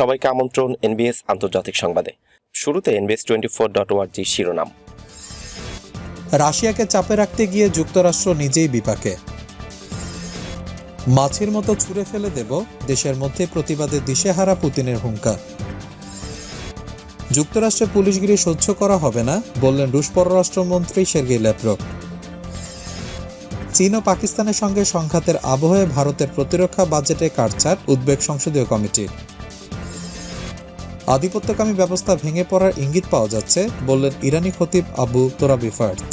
সবাইকে আমন্ত্রণ এনবিএস আন্তর্জাতিক সংবাদে। শুরুতে এনবিএস টোয়েন্টি ফোর ডট ওয়ার্জি শিরোনাম। রাশিয়াকে চাপে রাখতে গিয়ে যুক্তরাষ্ট্র নিজেই বিপাকে। মাছির মতো ছুঁড়ে ফেলে দেব দেশের মধ্যে প্রতিবাদে দিশেহারা পুতিনের হুঙ্কার। যুক্তরাষ্ট্রে পুলিশগিরি সহ্য করা হবে না, বললেন রুশ পররাষ্ট্রমন্ত্রী সের্গেই ল্যাপ্রভ চীন ও পাকিস্তানের সঙ্গে সংঘাতের আবহে ভারতের প্রতিরক্ষা বাজেটে কাটছাট, উদ্বেগ সংসদীয় কমিটির। আধিপত্যকামী ব্যবস্থা ভেঙে পড়ার ইঙ্গিত পাওয়া যাচ্ছে, বললেন ইরানি খতিব আবু তোরাবিফার্থ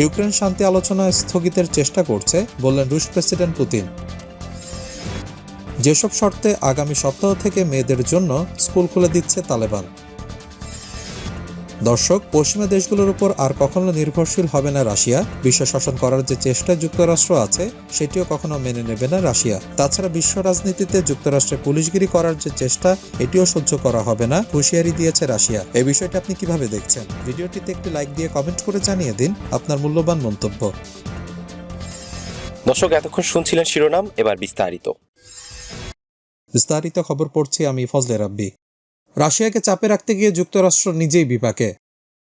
ইউক্রেন শান্তি আলোচনা স্থগিতের চেষ্টা করছে, বললেন রুশ প্রেসিডেন্ট পুতিন। যেসব শর্তে আগামী সপ্তাহ থেকে মেয়েদের জন্য স্কুল খুলে দিচ্ছে তালেবান। দর্শক পশ্চিমা দেশগুলোর উপর আর কখনো নির্ভরশীল হবে না রাশিয়া। বিশ্ব শাসন করার যে চেষ্টা যুক্তরাষ্ট্র আছে সেটিও কখনো মেনে নেবে না রাশিয়া। তাছাড়া বিশ্ব রাজনীতিতে যুক্তরাষ্ট্রে পুলিশগিরি করার যে চেষ্টা এটিও সহ্য করা হবে না হুঁশিয়ারি দিয়েছে রাশিয়া। এই বিষয়টা আপনি কীভাবে দেখছেন? ভিডিওটিতে একটি লাইক দিয়ে কমেন্ট করে জানিয়ে দিন আপনার মূল্যবান মন্তব্য। দর্শক এতক্ষণ শুনছিলেন শিরোনাম এবার বিস্তারিত। বিস্তারিত খবর পড়ছি আমি ফজলে রাব্বি। রাশিয়াকে চাপে রাখতে গিয়ে যুক্তরাষ্ট্র নিজেই বিপাকে।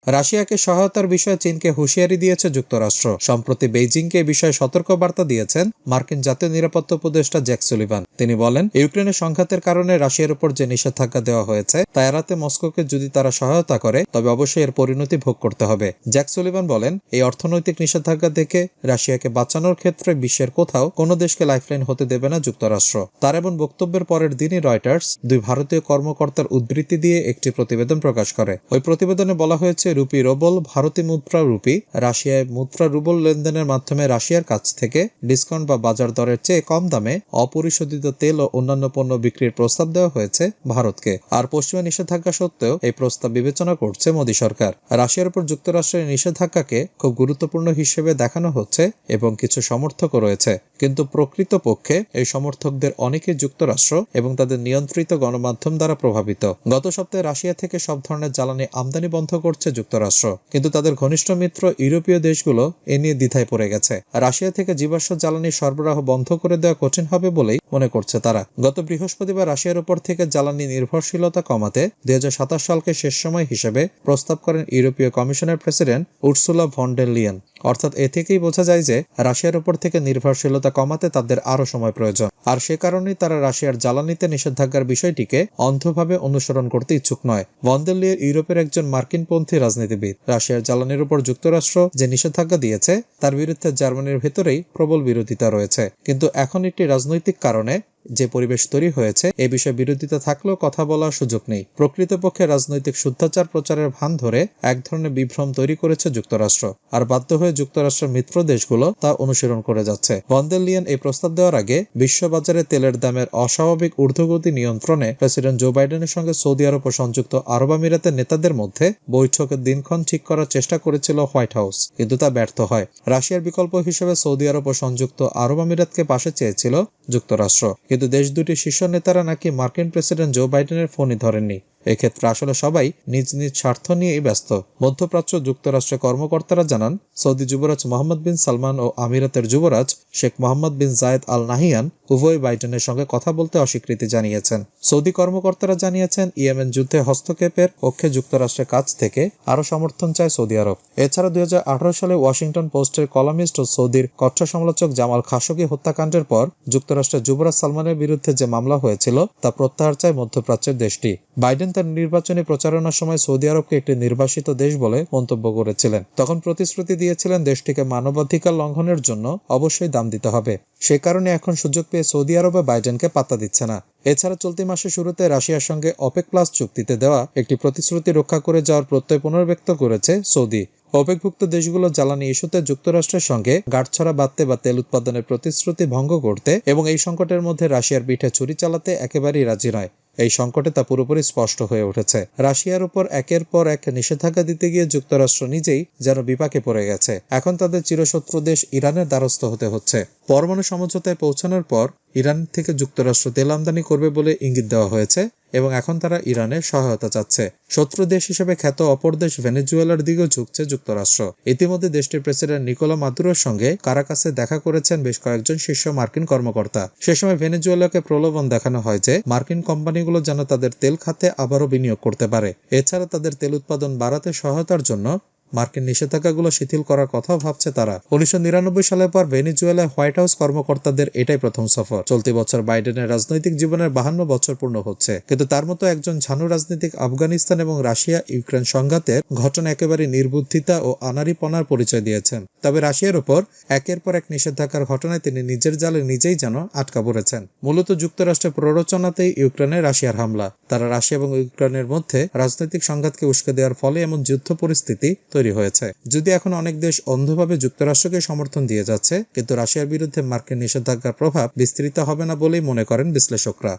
রাশিয়াকে সহায়তার বিষয়ে চীনকে হুঁশিয়ারি দিয়েছে যুক্তরাষ্ট্র। সম্প্রতি বেইজিংকে বিষয়ে সতর্ক বার্তা দিয়েছেন মার্কিন জাতীয় নিরাপত্তা উপদেষ্টা জ্যাক সুলিভান। তিনি বলেন, ইউক্রেনের সংঘাতের কারণে রাশিয়ার উপর যে নিষেধাজ্ঞা দেওয়া হয়েছে, তা এড়াতে মস্কোকে যদি তারা সহায়তা করে, তবে অবশ্যই এর পরিণতি ভোগ করতে হবে। জ্যাক সুলিভান বলেন, এই অর্থনৈতিক নিষেধাজ্ঞা দেখে রাশিয়াকে বাঁচানোর ক্ষেত্রে বিশ্বের কোথাও কোনো দেশকে লাইফলাইন হতে দেবে না যুক্তরাষ্ট্র। তার এবং বক্তব্যের পরের দিনই রয়টার্স দুই ভারতীয় কর্মকর্তার উদ্ধৃতি দিয়ে একটি প্রতিবেদন প্রকাশ করে। ওই প্রতিবেদনে বলা হয়েছে রুপি রুবল, ভারতী মুদ্রা রুপি, রাশিয়ায় মুদ্রা রুবল লেনদেনের মাধ্যমে রাশিয়ার কাছ থেকে ডিসকাউন্ট বা বাজার দরের চেয়ে কম দামে অপরিশোধিত তেল ও অন্যান্য পণ্য বিক্রির প্রস্তাব দেওয়া হয়েছে ভারতকে। আর পশ্চিমা নিষেধাজ্ঞা সত্ত্বেও এই প্রস্তাব বিবেচনা করছে মোদী সরকার। রাশিয়ার উপর যুক্তরাষ্ট্রের নিষেধাজ্ঞাকে খুব গুরুত্বপূর্ণ হিসেবে দেখানো হচ্ছে এবং কিছু সমর্থকও রয়েছে। কিন্তু প্রকৃতপক্ষে এই সমর্থকদের অনেকে যুক্তরাষ্ট্র এবং তাদের নিয়ন্ত্রিত গণমাধ্যম দ্বারা প্রভাবিত। গত সপ্তাহে রাশিয়া থেকে সব ধরনের জ্বালানি আমদানি বন্ধ করছে যুক্তরাষ্ট্র। কিন্তু তাদের ঘনিষ্ঠ মিত্র ইউরোপীয় দেশগুলো এ নিয়ে দ্বিধায় পড়ে গেছে। রাশিয়া থেকে জীবাশ্ম জ্বালানি সরবরাহ বন্ধ করে দেওয়া কঠিন হবে বলেই মনে করছে তারা। গত বৃহস্পতিবার রাশিয়ার উপর থেকে জ্বালানি নির্ভরশীলতা কমাতে দুই সালকে শেষ সময় হিসেবে প্রস্তাব করেন ইউরোপীয় কমিশনের প্রেসিডেন্ট উর্সুলা ভন্ডের লিয়ান। অর্থাৎ এ থেকেই বোঝা যায় যে রাশিয়ার উপর থেকে নির্ভরশীলতা কমাতে তাদের আরও সময় প্রয়োজন। আর সে কারণেই তারা রাশিয়ার জ্বালানিতে নিষেধাজ্ঞার বিষয়টিকে অন্ধভাবে অনুসরণ করতে ইচ্ছুক নয়। ভন্ডেলিয়ার ইউরোপের একজন মার্কিনপন্থী রাজনীতিবিদ। রাশিয়ার জ্বালানির উপর যুক্তরাষ্ট্র যে নিষেধাজ্ঞা দিয়েছে, তার বিরুদ্ধে জার্মানির ভেতরেই প্রবল বিরোধিতা রয়েছে। কিন্তু এখন একটি রাজনৈতিক কারণে যে পরিবেশ তৈরি হয়েছে, এ বিষয়ে বিরোধিতা থাকলেও কথা বলার সুযোগ নেই। প্রকৃতপক্ষে রাজনৈতিক শুদ্ধাচার প্রচারের ভান ধরে এক ধরনের বিভ্রম তৈরি করেছে যুক্তরাষ্ট্র। আর বাধ্য হয়ে যুক্তরাষ্ট্রের মিত্র দেশগুলো তা অনুসরণ করে যাচ্ছে। বন্দেলিয়ান এই প্রস্তাব দেওয়ার আগে বিশ্ববাজারে তেলের দামের অস্বাভাবিক ঊর্ধ্বগতি নিয়ন্ত্রণে প্রেসিডেন্ট জো বাইডেনের সঙ্গে সৌদি আরব ও সংযুক্ত আরব আমিরাতের নেতাদের মধ্যে বৈঠকের দিনক্ষণ ঠিক করার চেষ্টা করেছিল হোয়াইট হাউস, কিন্তু তা ব্যর্থ হয়। রাশিয়ার বিকল্প হিসেবে সৌদি আরব ও সংযুক্ত আরব আমিরাতকে পাশে চেয়েছিল যুক্তরাষ্ট্র। কিন্তু দেশ দুটির শীর্ষ নেতারা নাকি মার্কিন প্রেসিডেন্ট জো বাইডেনের ফোনই ধরেননি। এক্ষেত্রে আসলে সবাই নিজ নিজ স্বার্থ নিয়েই ব্যস্ত। মধ্যপ্রাচ্য যুক্তরাষ্ট্রের কর্মকর্তারা জানান, সৌদি যুবরাজ মোহাম্মদ বিন সালমান ও আমিরাতের যুবরাজ শেখ মোহাম্মদ বিন জায়েদ আল নাহিয়ান উভয় বাইডেনের সঙ্গে কথা বলতে অস্বীকৃতি জানিয়েছেন। সৌদি কর্মকর্তারা জানিয়েছেন, ইয়েমেন যুদ্ধে হস্তক্ষেপের পক্ষে যুক্তরাষ্ট্রের কাছ থেকে আরও সমর্থন চায় সৌদি আরব। এছাড়া দুই হাজার আঠারো সালে ওয়াশিংটন পোস্টের কলামিস্ট ও সৌদির কট্ট সমালোচক জামাল খাশোগি হত্যাকাণ্ডের পর যুক্তরাষ্ট্রের যুবরাজ সালমানের বিরুদ্ধে যে মামলা হয়েছিল, তা প্রত্যাহার চায় মধ্যপ্রাচ্যের দেশটি। বাইডেন তার নির্বাচনী প্রচারণার সময় সৌদি আরবকে একটি নির্বাসিত দেশ বলে মন্তব্য করেছিলেন। তখন প্রতিশ্রুতি দিয়েছিলেন দেশটিকে মানবাধিকার লঙ্ঘনের জন্য অবশ্যই দাম দিতে হবে। সে কারণে এখন সুযোগ পেয়ে সৌদি আরবে বাইডেনকে পাত্তা দিচ্ছে না। এছাড়া চলতি মাসের শুরুতে রাশিয়ার সঙ্গে অপেক প্লাস চুক্তিতে দেওয়া একটি প্রতিশ্রুতি রক্ষা করে যাওয়ার প্রত্যয় পুনর্ব্যক্ত করেছে সৌদি। অপেকভুক্ত দেশগুলো জ্বালানি ইস্যুতে যুক্তরাষ্ট্রের সঙ্গে গাঁটছড়া বাঁধতে বা তেল উৎপাদনের প্রতিশ্রুতি ভঙ্গ করতে এবং এই সংকটের মধ্যে রাশিয়ার পিঠে ছুরি চালাতে একেবারেই রাজি নয়। এই সংকটে তা পুরোপুরি স্পষ্ট হয়ে উঠেছে। রাশিয়ার উপর একের পর এক নিষেধাজ্ঞা দিতে গিয়ে যুক্তরাষ্ট্র নিজেই যেন বিপাকে পড়ে গেছে। এখন তাদের চিরশত্রু দেশ ইরানের দ্বারস্থ হতে হচ্ছে। পরমাণু সমঝোতায় পৌঁছানোর পর ইরান থেকে যুক্তরাষ্ট্র তেল আমদানি করবে বলে ইঙ্গিত দেওয়া হয়েছে এবং এখন তারা ইরানের সহায়তা চাচ্ছে। শত্রু দেশ হিসেবে খ্যাত অপর দেশ ভেনেজুয়েলার দিকেও ঝুঁকছে যুক্তরাষ্ট্র। ইতিমধ্যে দেশটির প্রেসিডেন্ট নিকোলা মাদুরোর সঙ্গে কারাকাসে দেখা করেছেন বেশ কয়েকজন শীর্ষ মার্কিন কর্মকর্তা। সে সময় ভেনেজুয়েলাকে প্রলোভন দেখানো হয় যে মার্কিন কোম্পানিগুলো যেন তাদের তেল খাতে আবারও বিনিয়োগ করতে পারে। এছাড়া তাদের তেল উৎপাদন বাড়াতে সহায়তার জন্য মার্কিন নিষেধাজ্ঞাগুলো শিথিল করার কথাও ভাবছে তারা। উনিশশো নিরানব্বই সালের পর ভেনিজুয়েলায় হোয়াইট হাউস কর্মকর্তাদের এটাই প্রথম সফর। চলতি বছর বাইডেনের রাজনৈতিক জীবনের বাহান্ন বছর পূর্ণ হচ্ছে। কিন্তু তার মতো একজন ঝানু রাজনীতিক আফগানিস্তান এবং রাশিয়া ইউক্রেন সংঘাতের ঘটনা একেবারে নির্বুদ্ধিতা ও আনারিপনার পরিচয় দিয়েছেন। তবে রাশিয়ার উপর একের পর এক নিষেধাজ্ঞার ঘটনায় তিনি নিজের জালে নিজেই যেন আটকা পড়েছেন। মূলত যুক্তরাষ্ট্রের প্ররোচনাতেই ইউক্রেনে রাশিয়ার হামলা। তারা রাশিয়া এবং ইউক্রেনের মধ্যে রাজনৈতিক সংঘাতকে উস্কে দেওয়ার ফলে এমন যুদ্ধ পরিস্থিতি তৈরি হয়েছে। যদি এখন অনেক দেশ অন্ধভাবে যুক্তরাষ্ট্রকে সমর্থন দিয়ে যাচ্ছে, কিন্তু রাশিয়ার বিরুদ্ধে মার্কিন নিষেধাজ্ঞার প্রভাব বিস্তৃত হবে না বলেই মনে করেন বিশ্লেষকরা।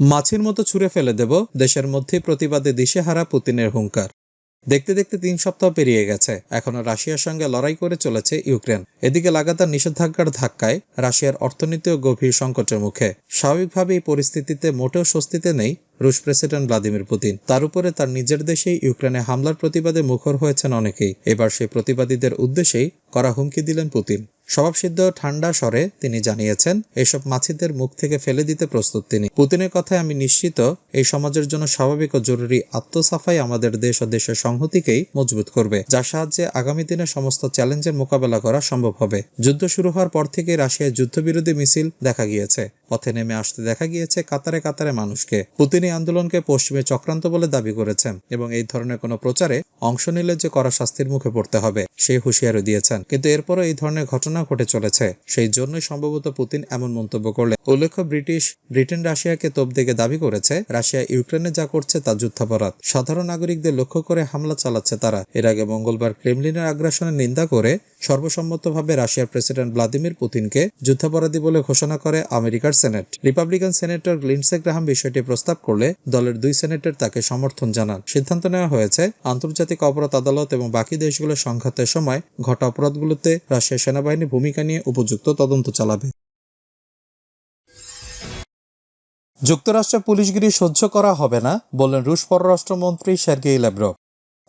মাছের মতো ছুঁড়ে ফেলে দেব, দেশের মধ্যে প্রতিবাদে দিশেহারা পুতিনের হুঙ্কার। দেখতে দেখতে তিন সপ্তাহ পেরিয়ে গেছে। এখনও রাশিয়ার সঙ্গে লড়াই করে চলেছে ইউক্রেন। এদিকে লাগাতার নিষেধাজ্ঞার ধাক্কায় রাশিয়ার অর্থনীতিও গভীর সংকটের মুখে। স্বাভাবিকভাবে এই পরিস্থিতিতে মোটেও স্বস্তিতে নেই রুশ প্রেসিডেন্ট ভ্লাদিমির পুতিন। তার উপরে তার নিজের দেশেই ইউক্রেনে হামলার প্রতিবাদে মুখর হয়েছেন অনেকেই। এবার সেই প্রতিবাদীদের উদ্দেশ্যেই করা হুমকি দিলেন পুতিন। স্বভাবসিদ্ধ ঠান্ডা স্বরে তিনি জানিয়েছেন, এসব মাছিদের মুখ থেকে ফেলে দিতে প্রস্তুত তিনি। পুতিনের কথায় আমি নিশ্চিত, এই সমাজের জন্য স্বাভাবিক ও জরুরি আত্মসাফাই আমাদের দেশ ও দেশের সংহতিকেই মজবুত করবে, যার সাহায্যে আগামী দিনে সমস্ত চ্যালেঞ্জের মোকাবেলা করা সম্ভব হবে। যুদ্ধ শুরু হওয়ার পর থেকে রাশিয়ায় যুদ্ধবিরোধী মিছিল দেখা গিয়েছে। পথে নেমে আসতে দেখা গিয়েছে কাতারে কাতারে মানুষকে। পুতিনি আন্দোলনকে পশ্চিমে চক্রান্ত বলে দাবি করেছেন এবং এই ধরনের কোনো প্রচারে অংশ নিলে যে করা শাস্তির মুখে পড়তে হবে সেই হুঁশিয়ারও দিয়েছেন। কিন্তু এরপরও এই ধরনের ঘটনা ঘটে চলেছে। সেই জন্যই সম্ভবত পুতিন এমন মন্তব্য করলেন। উল্লেখ্য, ব্রিটিশ, ব্রিটেন রাশিয়াকে তোপ দেখে দাবি করেছে। রাশিয়া ইউক্রেনে যা করছে তা যুদ্ধাপরাধ। সাধারণ নাগরিকদের লক্ষ্য করে হামলা চালাচ্ছে তারা। এর আগে মঙ্গলবার ক্রেমলিনের আগ্রাসনের নিন্দা করে সর্বসম্মতভাবে রাশিয়ার প্রেসিডেন্ট ভ্লাদিমির পুতিনকে যুদ্ধাপরাধী বলে ঘোষণা করে আমেরিকার senate. Republican senator Lindsey Graham বিষয়টি প্রস্তাব করলে দলের দুই সেনেটর তাকে সমর্থন জানান। সিদ্ধান্ত নেওয়া হয়েছে, আন্তর্জাতিক অপরাধ আদালত এবং বাকি দেশগুলোর সংঘাতের সময় ঘটা অপরাধগুলোতে রাশিয়ার সেনাবাহিনী ভূমিকা নিয়ে উপযুক্ত তদন্ত চালাবে। যুক্তরাষ্ট্রের পুলিশগিরি সহ্য করা হবে না বললেন রুশ পররাষ্ট্রমন্ত্রী সের্গেই ল্যাব্রভ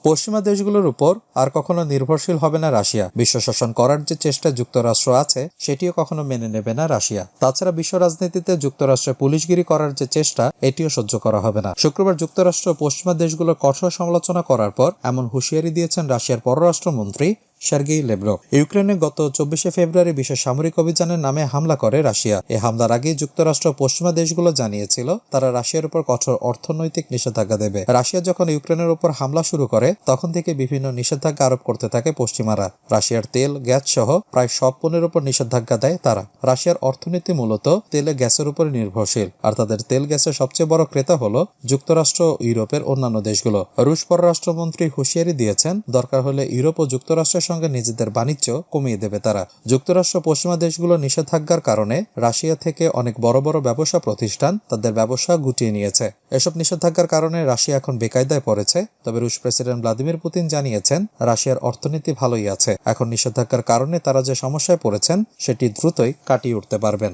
পশ্চিমা দেশগুলোর উপর আর কখনো নির্ভরশীল হবে না রাশিয়া। বিশ্ব শাসন করার যে চেষ্টা যুক্তরাষ্ট্র আছে, সেটিও কখনো মেনে নেবে না রাশিয়া। তাছাড়া বিশ্ব রাজনীতিতে যুক্তরাষ্ট্রের পুলিশগিরি করার যে চেষ্টা, এটিও সহ্য করা হবে না। শুক্রবার যুক্তরাষ্ট্র পশ্চিমা দেশগুলোর কঠোর সমালোচনা করার পর এমন হুঁশিয়ারি দিয়েছেন রাশিয়ার পররাষ্ট্রমন্ত্রী সার্গেই লেব্রভ ইউক্রেনে গত চব্বিশে ফেব্রুয়ারি বিশেষ সামরিক অভিযানের নামে হামলা করে রাশিয়া। এই হামলার আগে যুক্তরাষ্ট্র পশ্চিমা দেশগুলো জানিয়েছিল, তারা রাশিয়ার উপর কঠোর অর্থনৈতিক নিষেধাজ্ঞা দেবে। রাশিয়া যখন ইউক্রেনের উপর হামলা শুরু করে, তখন থেকে বিভিন্ন নিষেধাজ্ঞা আরোপ করতে থাকে পশ্চিমারা। রাশিয়ার তেল, গ্যাস সহ প্রায় সব পণ্যের উপর নিষেধাজ্ঞা দেয় তারা। রাশিয়ার অর্থনীতি মূলত তেলে গ্যাসের উপর নির্ভরশীল। আর তাদের তেল গ্যাসের সবচেয়ে বড় ক্রেতা হলো যুক্তরাষ্ট্র ইউরোপের অন্যান্য দেশগুলো। রুশ পররাষ্ট্রমন্ত্রী হুঁশিয়ারি দিয়েছেন, দরকার হলে ইউরোপ ও যুক্তরাষ্ট্রের সঙ্গে নিজেদের বাণিজ্য কমিয়ে দেবে তারা। যুক্তরাষ্ট্র পশ্চিমা দেশগুলো নিষেধাজ্ঞার কারণে রাশিয়া থেকে অনেক বড় বড় ব্যবসা প্রতিষ্ঠান তাদের ব্যবসা গুটিয়ে নিয়েছে। এসব নিষেধাজ্ঞার কারণে রাশিয়া এখন বেকায়দায় পড়েছে, তবে রুশ প্রেসিডেন্ট ভ্লাদিমির পুতিন জানিয়েছেন, রাশিয়ার অর্থনীতি ভালোই আছে। এখন নিষেধাজ্ঞার কারণে তারা যে সমস্যায় পড়েছেন, সেটি দ্রুতই কাটিয়ে উঠতে পারবেন।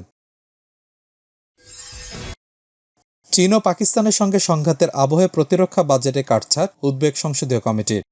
চীন ও পাকিস্তানের সঙ্গে সংঘাতের আবহে প্রতিরক্ষা বাজেটে কাটছাট, উদ্বেগ সংসদীয় কমিটির।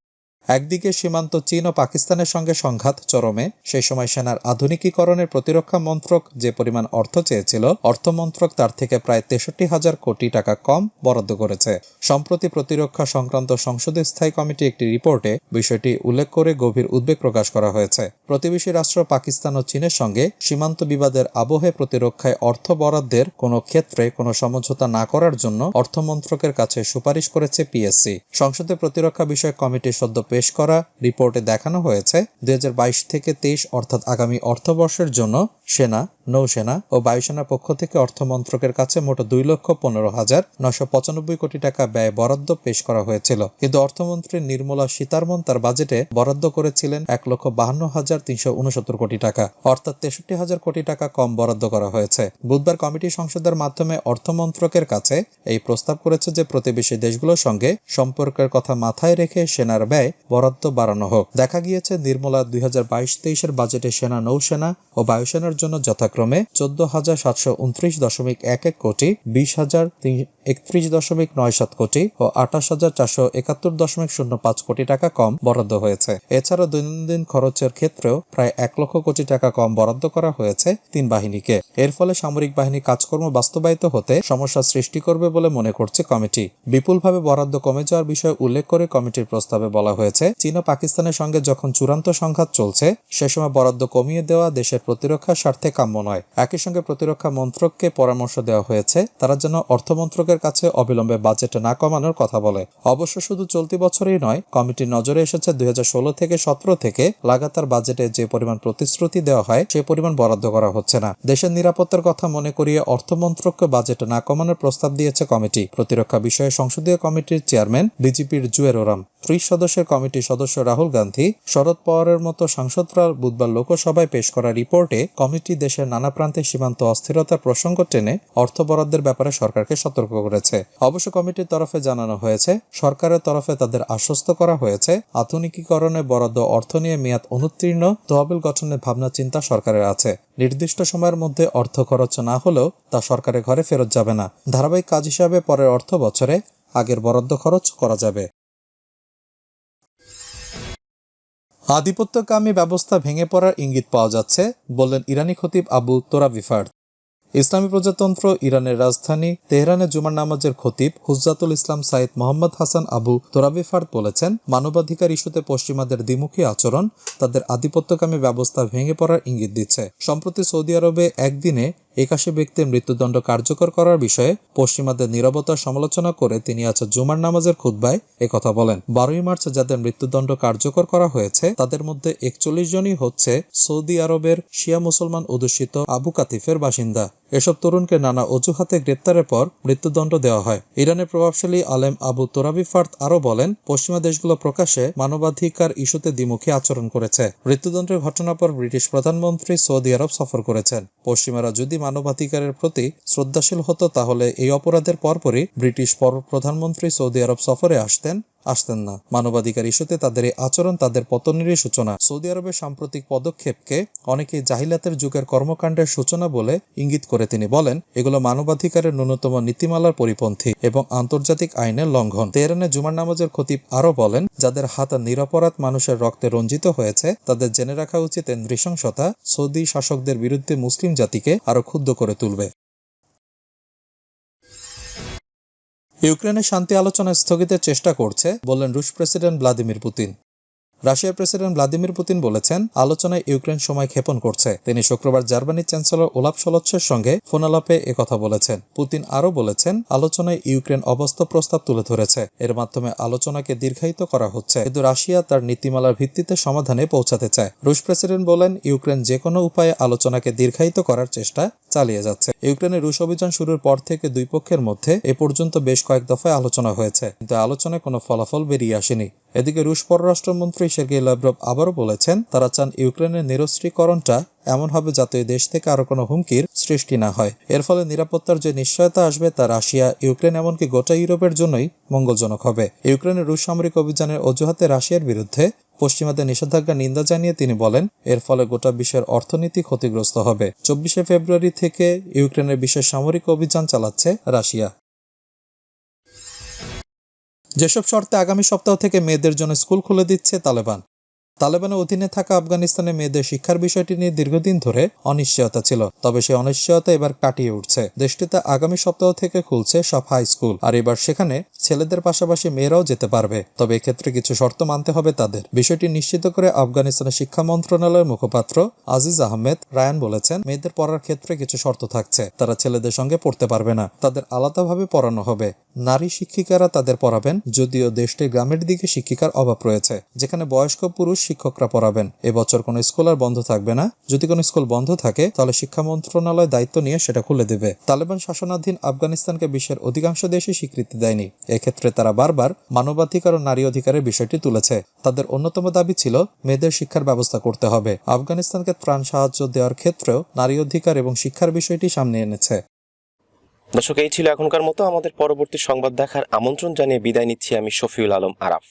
একদিকে সীমান্ত চীন ও পাকিস্তানের সঙ্গে সংঘাত চরমে, সেই সময় সেনার আধুনিকীকরণের প্রতিরক্ষা মন্ত্রক যে পরিমাণ অর্থ চেয়েছিল অর্থ মন্ত্রক তার থেকে প্রায় তেষট্টি হাজার কোটি টাকা কম বরাদ্দ করেছে। সম্প্রতি প্রতিরক্ষা সংক্রান্ত সংসদের স্থায়ী কমিটি একটি রিপোর্টে বিষয়টি উল্লেখ করে গভীর উদ্বেগ প্রকাশ করা হয়েছে। প্রতিবেশী রাষ্ট্র পাকিস্তান ও চীনের সঙ্গে সীমান্ত বিবাদের আবহে প্রতিরক্ষায় অর্থ বরাদ্দের কোনো ক্ষেত্রে কোনো সমঝোতা না করার জন্য অর্থমন্ত্রকের কাছে সুপারিশ করেছে পিএসসি। সংসদে প্রতিরক্ষা বিষয়ক কমিটির সদ্য পেশ করা রিপোর্টে দেখানো হয়েছে। দুই হাজার বাইশ থেকে তেইশ অর্থাৎ আগামী অর্থবর্ষের জন্য সেনা নৌসেনা ও বায়ুসেনার পক্ষ থেকে অর্থ মন্ত্রকের কাছে মোট দুই লক্ষ পনেরো হাজার নশো পঁচানব্বই কোটি টাকা ব্যয় বরাদ্দ পেশ করা হয়েছিল। কিন্তু অর্থমন্ত্রী নির্মলা সীতারমন তার বাজেটে বরাদ্দ করেছিলেন এক লক্ষ বাহান্ন হাজার তিনশো উনসত্তর কোটি টাকা, অর্থাৎ তেষট্টি হাজার কোটি টাকা কম বরাদ্দ করা হয়েছে। বুধবার কমিটি সংসদের মাধ্যমে অর্থ মন্ত্রকের কাছে এই প্রস্তাব করেছে যে প্রতিবেশী দেশগুলোর সঙ্গে সম্পর্কের কথা মাথায় রেখে সেনার ব্যয় বরাদ্দ বাড়ানো হোক। দেখা গিয়েছে, নির্মলা দুই হাজার বাইশ তেইশের বাজেটে সেনা নৌসেনা ও বায়ুসেনার জন্য যথাক্রমে চোদ্দ হাজার সাতশো উনত্রিশ দশমিক এক এক কোটি, বিশ হাজার একত্রিশ দশমিক নয় সাত কোটি ও আঠাশ হাজার চারশো একাত্তর দশমিক শূন্য পাঁচ কোটি টাকা কম বরাদ্দ হয়েছে। এছাড়া দৈনন্দিন খরচের ক্ষেত্রেও প্রায় এক লক্ষ কোটি টাকা কম বরাদ্দ করা হয়েছে তিন বাহিনীকে। এর ফলে সামরিক বাহিনী কাজকর্ম বাস্তবায়িত হতে সমস্যা সৃষ্টি করবে বলে মনে করছে কমিটি। বিপুলভাবে বরাদ্দ কমে যাওয়ার বিষয়ে উল্লেখ করে কমিটির প্রস্তাবে বলা হয়েছে, চীন ও পাকিস্তানের সঙ্গে যখন চূড়ান্ত সংঘাত চলছে, সে সময় বরাদ্দ কমিয়ে দেওয়া দেশের প্রতিরক্ষার স্বার্থে কাম্য নয়। একই সঙ্গে প্রতিরক্ষা মন্ত্রককে পরামর্শ দেওয়া হয়েছে, তারা যেন অর্থ মন্ত্রকের কাছে অবিলম্বে বাজেট না কমানোর কথা বলে। অবশ্য শুধু চলতি বছরেই নয় কমিটির নজরে এসেছে দুই হাজার ষোলো থেকে সতেরো থেকে লাগাতার বাজেটে যে পরিমাণ প্রতিশ্রুতি দেওয়া হয়, সে পরিমাণ বরাদ্দ করা হচ্ছে না। দেশের নিরাপত্তার কথা মনে করিয়ে অর্থ মন্ত্রককে বাজেট না কমানোর প্রস্তাব দিয়েছে কমিটি। প্রতিরক্ষা বিষয়ে সংসদীয় কমিটির চেয়ারম্যান, বিজেপির জুয়ের ওরাম। ত্রিশ সদস্যের কমিটির সদস্য রাহুল গান্ধী, শরদ পাওয়ারের মতো সাংসদরা বুধবার লোকসভায় পেশ করা রিপোর্টে কমিটি দেশের নানা প্রান্তে সীমান্ত অস্থিরতার প্রসঙ্গ টেনে অর্থ বরাদ্দের ব্যাপারে সরকারকে সতর্ক করেছে। অবশ্য কমিটির তরফে জানানো হয়েছে, সরকারের তরফে তাদের আশ্বস্ত করা হয়েছে, আধুনিকীকরণে বরাদ্দ অর্থ নিয়ে মেয়াদ অনুত্তীর্ণ, তহবিল গঠনের ভাবনা চিন্তা সরকারের আছে। নির্দিষ্ট সময়ের মধ্যে অর্থ খরচ না হলেও তা সরকারের ঘরে ফেরত যাবে না। ধারাবাহিক কাজ হিসাবে পরের অর্থ বছরে আগের বরাদ্দ খরচ করা যাবে। আধিপত্যকামী ব্যবস্থা ভেঙে পড়ার ইঙ্গিত পাওয়া যাচ্ছে, বললেন ইরানি খতিব আবু তোরাবিফার্দ ইসলামী প্রজাতন্ত্র ইরানের রাজধানী তেহরানে জুমার নামাজের খতিব হুজ্জাতুল ইসলাম সাইদ মোহাম্মদ হাসান আবু তোরাবিফার্দ বলেছেন, মানবাধিকার ইস্যুতে পশ্চিমাদের দ্বিমুখী আচরণ তাদের আধিপত্যকামী ব্যবস্থা ভেঙে পড়ার ইঙ্গিত দিচ্ছে। সম্প্রতি সৌদি আরবে একদিনে একাশি ব্যক্তির মৃত্যুদণ্ড কার্যকর করার বিষয়ে পশ্চিমাদের নিরবতার সমালোচনা করে তিনি আজ জুমার নামাজের খুদ্বায় একথা বলেন। বারোই মার্চ যাদের মৃত্যুদণ্ড কার্যকর করা হয়েছে, তাদের মধ্যে একচল্লিশ জনই হচ্ছে সৌদি আরবের শিয়া মুসলমান অধ্যুষিত আবু কাতিফের বাসিন্দা। এসব তরুণকে নানা অজুহাতে গ্রেপ্তারের পর মৃত্যুদণ্ড দেওয়া হয়। ইরানের প্রভাবশালী আলেম আবু তোরাবি ফার্দ আরও বলেন, পশ্চিমা দেশগুলো প্রকাশ্যে মানবাধিকার ইস্যুতে দ্বিমুখী আচরণ করেছে। মৃত্যুদণ্ডের ঘটনার পর ব্রিটিশ প্রধানমন্ত্রী সৌদি আরব সফর করেছেন। পশ্চিমারা যদি মানবাধিকারের প্রতি শ্রদ্ধাশীল হতো, তাহলে এই অপরাধের পরপরই ব্রিটিশ পর- প্রধানমন্ত্রী সৌদি আরব সফরে আসতেন। আসতেন না। মানবাধিকার ইস্যুতে তাদের এই আচরণ তাদের পতনেরই সূচনা। সৌদি আরবের সাম্প্রতিক পদক্ষেপকে অনেকে জাহিলাতের যুগের কর্মকাণ্ডের সূচনা বলে ইঙ্গিত করে তিনি বলেন, এগুলো মানবাধিকারের ন্যূনতম নীতিমালার পরিপন্থী এবং আন্তর্জাতিক আইনের লঙ্ঘন। তেহরানে জুমার নামাজের খতিব আরও বলেন, যাদের হাত নিরপরাধ মানুষের রক্তে রঞ্জিত হয়েছে, তাদের জেনে রাখা উচিত নৃশংসতা সৌদি শাসকদের বিরুদ্ধে মুসলিম জাতিকে আরও ক্ষুব্ধ করে তুলবে। ইউক্রেনের শান্তি আলোচনা স্থগিতের চেষ্টা করছে বললেন রুশ প্রেসিডেন্ট ভ্লাদিমির পুতিন। রাশিয়ার প্রেসিডেন্ট ভ্লাদিমির পুতিন বলেছেন, আলোচনায় ইউক্রেন সময় ক্ষেপণ করছে। তিনি শুক্রবার জার্মানির চ্যান্সেলর ওলাফ সলৎসের সঙ্গে ফোনালাপে একথা বলেছেন। পুতিন আরও বলেছেন, আলোচনায় ইউক্রেন অবাস্তব প্রস্তাব তুলে ধরেছে। এর মাধ্যমে আলোচনাকে দীর্ঘায়িত করা হচ্ছে। কিন্তু রাশিয়া তার নীতিমালার ভিত্তিতে সমাধানে পৌঁছাতে চায়। রুশ প্রেসিডেন্ট বলেন, ইউক্রেন যে কোনো উপায়ে আলোচনাকে দীর্ঘায়িত করার চেষ্টা চালিয়ে যাচ্ছে। ইউক্রেনের রুশ অভিযান শুরুর পর থেকে দুই পক্ষের মধ্যে এ পর্যন্ত বেশ কয়েক দফায় আলোচনা হয়েছে। কিন্তু আলোচনায় কোনো ফলাফল বেরিয়ে আসেনি। এদিকে রুশ পররাষ্ট্রমন্ত্রী সের্গেই লাভরভ আবারও বলেছেন, তারা চান ইউক্রেনের নিরস্ত্রীকরণটা এমন হবে যাতে দেশ থেকে আরও কোনো হুমকির সৃষ্টি না হয়। এর ফলে নিরাপত্তার যে নিশ্চয়তা আসবে তা রাশিয়া, ইউক্রেন এমনকি গোটা ইউরোপের জন্যই মঙ্গলজনক হবে। ইউক্রেনের রুশ সামরিক অভিযানের অজুহাতে রাশিয়ার বিরুদ্ধে পশ্চিমাদের নিষেধাজ্ঞা নিন্দা জানিয়ে তিনি বলেন, এর ফলে গোটা বিশ্বের অর্থনীতি ক্ষতিগ্রস্ত হবে। চব্বিশে ফেব্রুয়ারি থেকে ইউক্রেনের বিশেষ সামরিক অভিযান চালাচ্ছে রাশিয়া। যেসব শর্তে আগামী সপ্তাহ থেকে মেয়েদের জন্য স্কুল খুলে দিচ্ছে তালেবান। তালেবানের অধীনে থাকা আফগানিস্তানে মেয়েদের শিক্ষার বিষয়টি নিয়ে দীর্ঘদিন ধরে অনিশ্চয়তা ছিল, তবে সেই অনিশ্চয়তা এবার কাটিয়ে উঠছে। দেশটিতে আগামী সপ্তাহ থেকে খুলছে সব হাই স্কুল, আর এবার সেখানে ছেলেদের পাশাপাশি মেয়েরাও যেতে পারবে, তবে এক্ষেত্রে কিছু শর্ত মানতে হবে তাদের। বিষয়টি নিশ্চিত করে আফগানিস্তানের শিক্ষা মন্ত্রণালয়ের মুখপাত্র আজিজ আহমেদ রায়ান বলেছেন, মেয়েদের পড়ার ক্ষেত্রে কিছু শর্ত থাকছে, তারা ছেলেদের সঙ্গে পড়তে পারবে না, তাদের আলাদাভাবে পড়ানো হবে। নারী শিক্ষিকারা তাদের পড়াবেন, যদিও দেশটির গ্রামের দিকে শিক্ষিকার অভাব রয়েছে, যেখানে বয়স্ক পুরুষ শিক্ষকরা পড়াবেন। এবছর কোনো স্কুল আর বন্ধ থাকবে না। যদি কোনো স্কুল বন্ধ থাকে, তাহলে শিক্ষা মন্ত্রণালয় দায়িত্ব নিয়ে সেটা খুলে দেবে। তালেবান শাসনাধীন আফগানিস্তানকে বিশ্বের অধিকাংশ দেশই স্বীকৃতি দেয়নি। এক্ষেত্রে তারা বারবার মানবাধিকার ও নারী অধিকারের বিষয়টি তুলেছে। তাদের অন্যতম দাবি ছিল, মেয়েদের শিক্ষার ব্যবস্থা করতে হবে। আফগানিস্তানকে ত্রাণ সাহায্য দেওয়ার ক্ষেত্রেও নারী অধিকার এবং শিক্ষার বিষয়টি সামনে এনেছে। দর্শক, এই ছিল এখনকার মতো। আমাদের পরবর্তী সংবাদ দেখার আমন্ত্রণ জানিয়ে বিদায় নিচ্ছি আমি শফিউল আলম আরাফ।